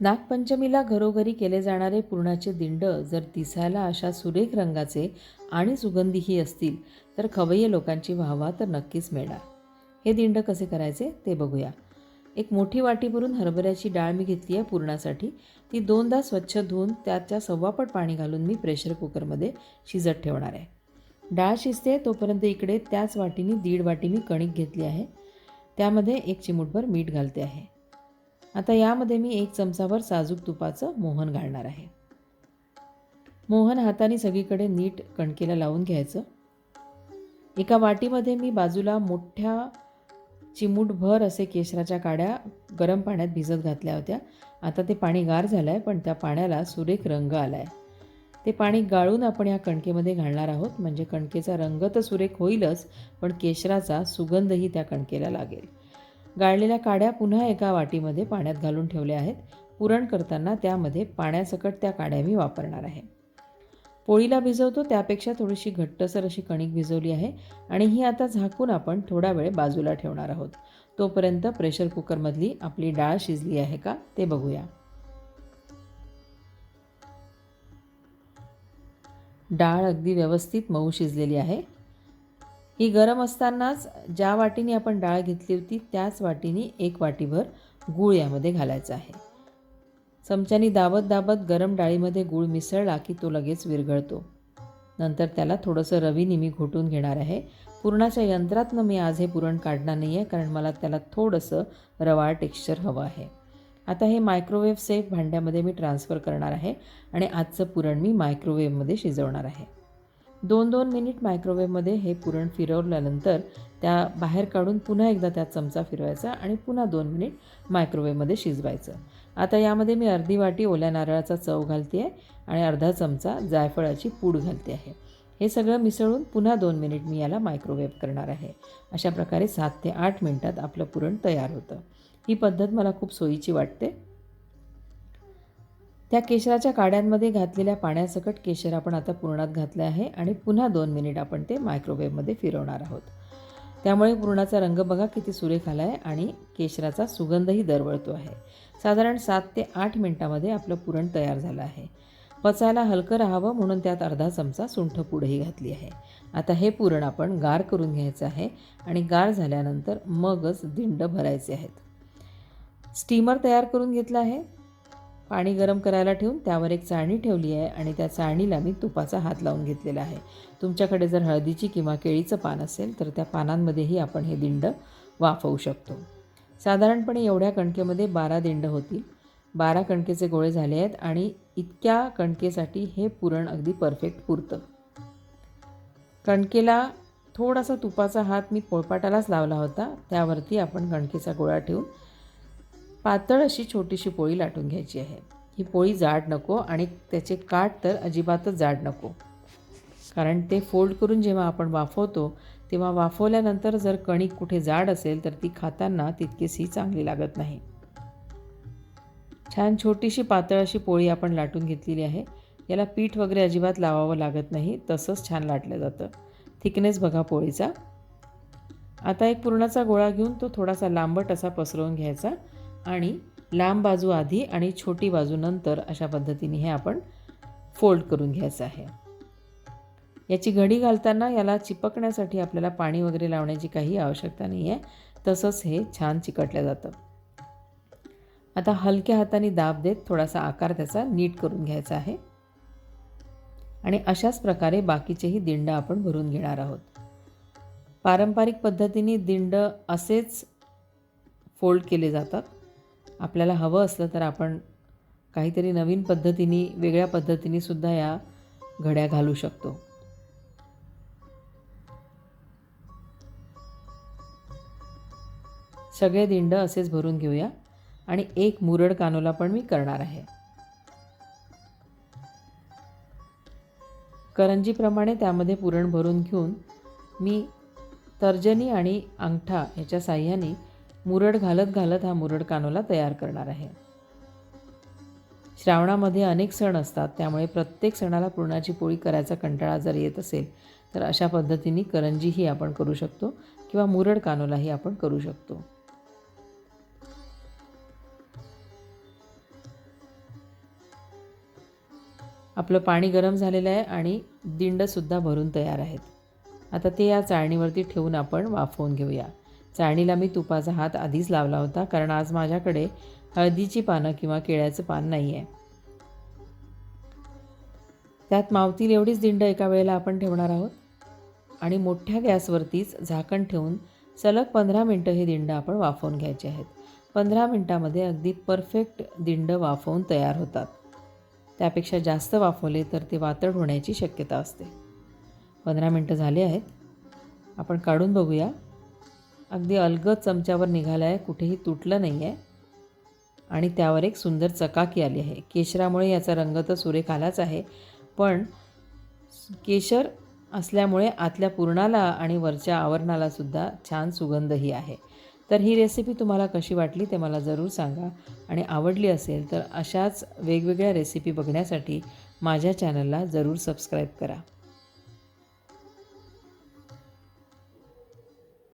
नागपंचमीला घरोघरी केले जाणारे पुरणाचे दिंड जर दिसायला अशा सुरेख रंगाचे आणि सुगंधीही असतील तर खवय्ये लोकांची वाहवा तर नक्कीच मिळणार. हे दिंड कसे करायचे ते बघूया. एक मोठी वाटी भरून हरभऱ्याची डाळ मी घेतली आहे पुरणासाठी. ती दोनदा स्वच्छ धुवून त्याच्या सव्वापट पाणी घालून मी प्रेशर कुकरमध्ये शिजत ठेवणार आहे. डाळ शिजते तोपर्यंत इकडे त्याच वाटीने दीड वाटी मी कणिक घेतली आहे. त्यामध्ये एक चिमूटभर मीठ घालते आहे. आता यामध्ये मी एक चमचाभर साजूक तुपाचं मोहन घालणार आहे. मोहन हाताने सगळीकडे नीट कणकेला लावून घ्यायचं. एका वाटीमध्ये मी बाजूला मोठ्या चिमूटभर असे केशराच्या काड्या गरम पाण्यात भिजत घातल्या होत्या. आता ते पाणी गार झालं आहे पण त्या पाण्याला सुरेख रंग आला आहे ते पाणी गाळून आपण या कणकेमध्ये घालणार आहोत. म्हणजे कणकेचा रंग तर सुरेख होईलच पण केशराचा सुगंधही त्या कणकेला लागेल. गाळलेल्या काड्या पुन्हा एका वाटीमध्ये पाण्यात घालून ठेवल्या आहेत. पुरण करताना त्यामध्ये पाण्यासकट त्या काड्या मी वापरणार आहे. पोळीला भिजवतो त्यापेक्षा थोडीशी घट्टसर अशी कणिक भिजवली आहे आणि ही आता झाकून आपण थोडा वेळ बाजूला ठेवणार आहोत. तोपर्यंत प्रेशर कुकरमधली आपली डाळ शिजली आहे का ते बघूया. डाळ अगदी व्यवस्थित मऊ शिजलेली आहे. ही गरम असतानाच ज्या वाटीने आपण डाळ घेतली होती त्याच वाटीने एक वाटीभर गूळ यामध्ये घालायचा आहे. चमच्यानी दाबत दाबत गरम डाळीमध्ये गूळ मिसळला की तो लगेच विरघळतो. नंतर त्याला थोडंसं रवीने मी घोटून घेणार आहे. पुरणाच्या यंत्रातनं मी आज हे पुरण काढणार नाही आहे कारण मला त्याला थोडंसं रवाळ टेक्स्चर हवं आहे. आता हे मायक्रोवेव्ह सेफ भांड्यामध्ये मी ट्रान्सफर करणार आहे आणि आजचं पुरण मी मायक्रोवेव्हमध्ये शिजवणार आहे. दोन दोन मिनिट मायक्रोवेव्हमध्ये हे पुरण फिरवल्यानंतर त्या बाहेर काढून पुन्हा एकदा त्यात चमचा फिरवायचा आणि पुन्हा दोन मिनिट मायक्रोवेव्हमध्ये शिजवायचं. आता यामध्ये मी अर्धी वाटी ओल्या नारळाचा चव घालते आहे आणि अर्धा चमचा जायफळाची पूड घालते आहे हे सगळं मिसळून पुन्हा दोन मिनिट मी याला मायक्रोवेव्ह करणार आहे. अशा प्रकारे सात ते आठ मिनटात आपलं पुरण तयार होतं. ही पद्धत मला खूप सोयीची वाटते. त्या केशराच्या काड्यांमध्ये घातलेल्या पाण्यासकट केशर आपण आता पुरणात घातले आहे आणि पुन्हा दोन मिनिट आपण ते मायक्रोवेव्हमध्ये फिरवणार आहोत. त्यामुळे पुरणाचा रंग बघा किती सुरेख आला आहे आणि केशराचा सुगंधही दरवळतो आहे. साधारण सात ते आठ मिनटामध्ये आपलं पुरण तयार झालं आहे. पचायला हलकं राहावं म्हणून त्यात अर्धा चमचा सुंठ पुढंही घातली आहे. आता हे पुरण आपण गार करून घ्यायचं आहे आणि गार झाल्यानंतर मगच दिंड भरायचे आहेत. स्टीमर तयार करून घेतलं आहे. पाणी गरम करायला ठेवून त्यावर एक चाळणी ठेवली आहे आणि त्या चाळणीला मी तुपाचा हात लावून घेतलेला आहे. तुमच्याकडे जर हळदीची किंवा केळीचं पान असेल तर त्या पानांमध्येही आपण हे दिंड वाफवू शकतो. साधारणपणे एवढ्या कणकेमध्ये बारा दिंड होतील. बारा कणकेचे गोळे झाले आहेत आणि इतक्या कणकेसाठी हे पुरण अगदी परफेक्ट पुरतं. कणकेला थोडासा तुपाचा हात मी पोळपाटालाच लावला होता. त्यावरती आपण कणकेचा गोळा ठेवून पातळ अशी छोटीशी पोळी लाटून घ्यायची आहे. ही पोळी जाड नको आणि त्याचे काठ तर अजिबातच जाड नको. कारण ते फोल्ड करून जेव्हा आपण वाफवतो तेव्हा वाफवल्यानंतर जर कणिक कुठे जाड असेल तर ती खाताना तितकीशी चांगली लागत नाही. छान छोटीशी पातळ अशी पोळी आपण लाटून घेतलेली आहे. याला पीठ वगैरे अजिबात लावावं लागत नाही तसंच छान लाटलं जातं. थिकनेस बघा पोळीचा. आता एक पुरणाचा गोळा घेऊन तो थोडासा लांबट असा पसरवून घ्यायचा. आणि लांब बाजू आधी आणि छोटी बाजू नंतर अशा पद्धतीने हे आपण फोल्ड करून घ्यायचं आहे. याची घडी घालताना याला चिपकण्यासाठी आपल्याला पाणी वगैरे लावण्याची काही आवश्यकता नाही आहे तसंच हे छान चिकटलं जातं. आता हलक्या हाताने दाब देत थोडासा आकार त्याचा नीट करून घ्यायचा आहे. आणि अशाच प्रकारे बाकीचेही दिंड आपण भरून घेणार आहोत. पारंपरिक पद्धतीने दिंड असेच फोल्ड केले जातात. आपल्याला हवं असलं तर आपण काहीतरी नवीन पद्धतीने वेगळ्या पद्धतीने सुद्धा या घड्या घालू शकतो. सगळे दिंड असेच भरून घेऊया आणि एक मुरड कानोला पण मी करणार आहे. करंजीप्रमाणे त्यामध्ये पुरण भरून घेऊन मी तर्जनी आणि अंगठा याच्या साह्याने मुरड घालत घालत हा मुरड कानोला तयार करणार आहे. श्रावणामध्ये अनेक सण असतात त्यामुळे प्रत्येक सणाला पुरणाची पोळी करायचा कंटाळा जर येत असेल तर अशा पद्धतीने करंजीही आपण करू शकतो किंवा मुरड कानोलाही आपण करू शकतो. आपलं पाणी गरम झालेलं आहे आणि दिंडसुद्धा भरून तयार आहेत. आता ते या चाळणीवरती ठेवून आपण वाफवून घेऊया. चाळणीला मी तुपाचा हात आधीच लावला होता कारण आज माझ्याकडे हळदीची पानं किंवा केळ्याचं पान नाही आहे त्यात मावतील एवढीच दिंड एका वेळेला आपण ठेवणार आहोत. आणि मोठ्या गॅसवरतीच झाकण ठेवून सलग पंधरा मिनटं हे दिंड आपण वाफवून घ्यायचे आहेत. पंधरा मिनटामध्ये अगदी परफेक्ट दिंड वाफवून तयार होतात. त्यापेक्षा जास्त वाफवले तर ते वातड होण्याची शक्यता असते. पंधरा मिनटं झाले आहेत. आपण काढून बघूया. अगदी अलगद चमच्यावर निघाला आहे कुठेही तुटलं नाही आहे आणि त्यावर एक सुंदर चकाकी आली आहे. केशरामुळे याचा रंग तर सुरेख आलाच आहे पण केशर असल्यामुळे आतल्या पुरणाला आणि वरच्या आवरणालासुद्धा छान सुगंधही आहे. तर ही रेसिपी तुम्हाला कशी वाटली ते मला जरूर सांगा. आणि आवडली असेल तर अशाच वेगवेगळ्या रेसिपी बघण्यासाठी माझ्या चॅनलला जरूर सबस्क्राईब करा.